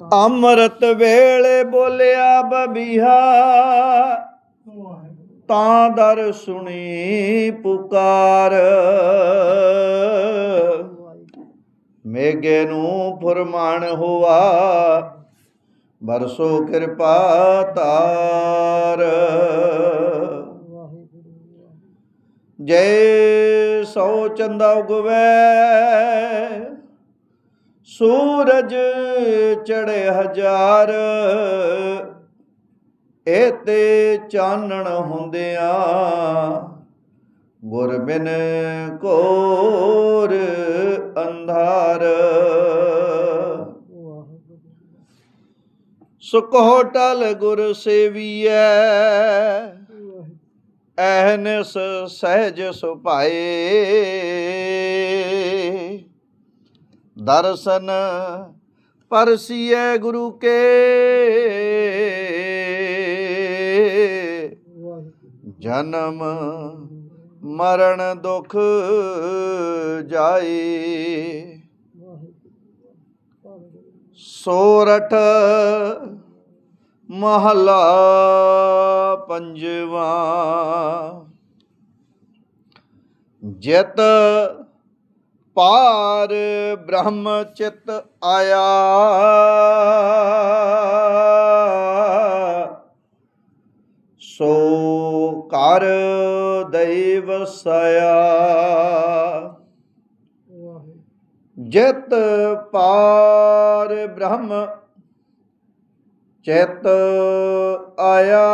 ਅੰਮ੍ਰਿਤ ਵੇਲੇ ਬੋਲਿਆ ਬਬੀਹਾ। ਤਾਂ ਦਰ ਸੁਣੀ ਪੁਕਾਰ। ਮੇਗੇ ਨੂੰ ਫਰਮਾਨ ਹੋਆ, ਬਰਸੋ ਕਿਰਪਾ ਤਾਰ। ਜੈ ਸੋ ਚੰਦਾ ਉਗਵੈ ਸੂਰਜ ਚੜੇ ਹਜ਼ਾਰ ਏਤੇ ਚਾਨਣ ਹੁੰਦਿਆਂ ਗੁਰ ਬਿਨ ਕੋਰ ਅੰਧਾਰ। ਸੁਕੋ ਟਲ ਗੁਰ ਸੇਵੀਐ, ਐਹਨਸ ਸਹਿਜ ਸੁਭਾਏ। ਦਰਸ਼ਨ ਪਰਸੀਏ ਗੁਰੂ ਕੇ। ਜਨਮ ਮਰਨ ਦੁਖ ਜਾਏ। ਸੋਰਠ ਮਹਲਾ ਪੰਜਵਾ। ਜਿਤ ਪਾਰ ਬ੍ਰਹਮ ਚਿਤ ਆਇਆ। ਸੋ ਕਰ ਦੈਵ ਵਸਿਆ ਜਿਤ ਪਾਰ ਬ੍ਰਹਮ ਚਿਤ ਆਇਆ।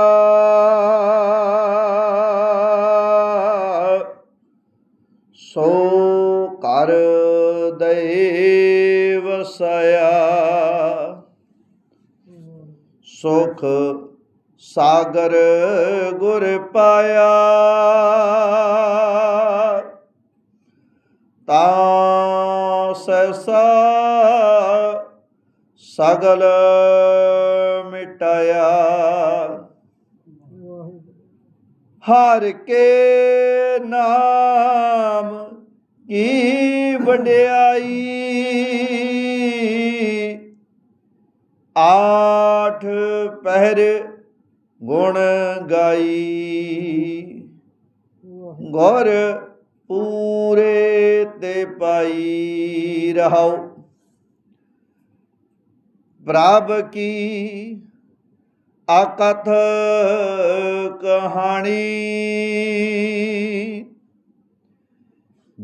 ਕਰ ਦੇ ਵਸਿਆ ਸੁਖ ਸਾਗਰ ਗੁਰ ਪਾਇਆ। ਤਾ ਸੈਸਾ ਸਗਲ ਮਿਟਾਇਆ। ਹਰ ਕੇ ਨਾਮ ਕੀ ਵਡਿਆਈ? ਆਠ ਪਹਿਰ ਗੁਣ ਗਾਈ। ਗੌਰ ਪੂਰੇ ਤੇ ਪਾਈ ਰਹਾਉ। ਪ੍ਰਭ ਕੀ ਆਕਥ ਕਹਾਣੀ?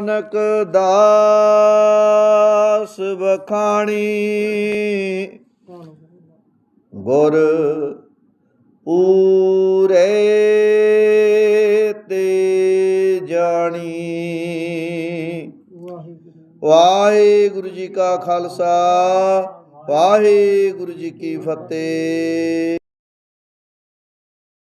ਨਾਨਕ ਦਾਸ ਵਖਾਣੀ। ਗੁਰ ਪੂਰੇ ਤੇ ਜਾਣੀ। ਵਾਹਿਗੁਰੂ ਜੀ ਕਾ ਖਾਲਸਾ, ਵਾਹਿਗੁਰੂ ਜੀ ਕੀ ਫਤਿਹ।